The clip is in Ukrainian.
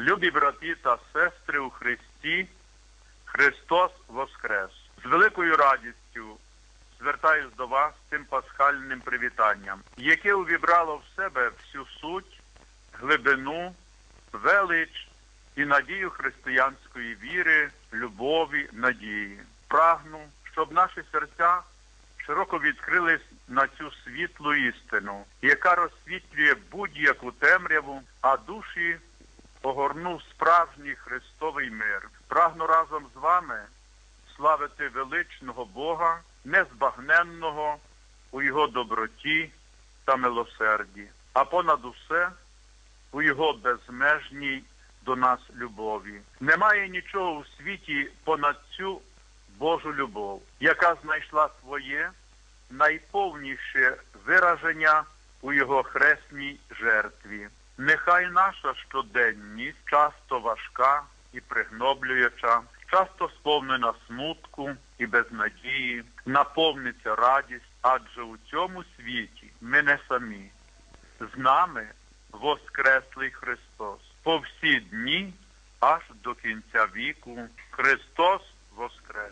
Любі брати та сестри у Христі, Христос Воскрес! З великою радістю звертаюсь до вас цим пасхальним привітанням, яке увібрало в себе всю суть, глибину, велич і надію християнської віри, любові, надії. Прагну, щоб наші серця широко відкрились на цю світлу істину, яка розсвітлює будь-яку темряву, а душі огорнув справжній Христовий мир. Прагну разом з вами славити величного Бога, незбагненного у Його доброті та милосерді, а понад усе у Його безмежній до нас любові. Немає нічого у світі понад цю Божу любов, яка знайшла своє найповніше вираження у Його хресній жертві. Нехай наша щоденність часто важка і пригноблююча, часто сповнена смутку і безнадії, наповниться радість, адже у цьому світі ми не самі. З нами Воскреслий Христос. По всі дні аж до кінця віку Христос Воскрес!